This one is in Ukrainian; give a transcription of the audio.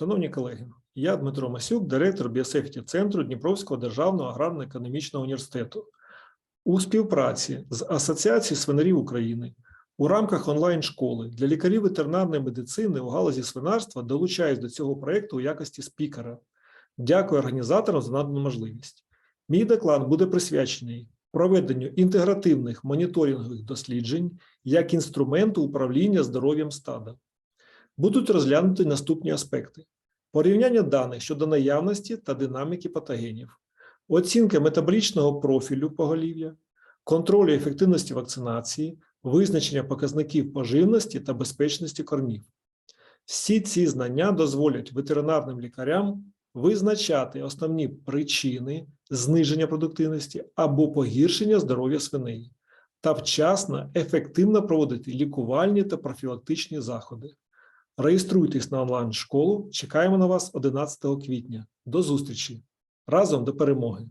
Шановні колеги, я Дмитро Масюк, директор біосефті центру Дніпровського державного аграрно-економічного університету. У співпраці з Асоціацією свинарів України у рамках онлайн-школи для лікарів ветеринарної медицини у галузі свинарства долучаюсь до цього проєкту у якості спікера. Дякую організаторам за надану можливість. Мій доклад буде присвячений проведенню інтегративних моніторингових досліджень як інструменту управління здоров'ям стада. Будуть розглянуті наступні аспекти: порівняння даних щодо наявності та динаміки патогенів, оцінка метаболічного профілю поголів'я, контролю ефективності вакцинації, визначення показників поживності та безпечності кормів. Всі ці знання дозволять ветеринарним лікарям визначати основні причини зниження продуктивності або погіршення здоров'я свиней та вчасно ефективно проводити лікувальні та профілактичні заходи. Реєструйтесь на онлайн-школу. Чекаємо на вас 11 квітня. До зустрічі! Разом до перемоги!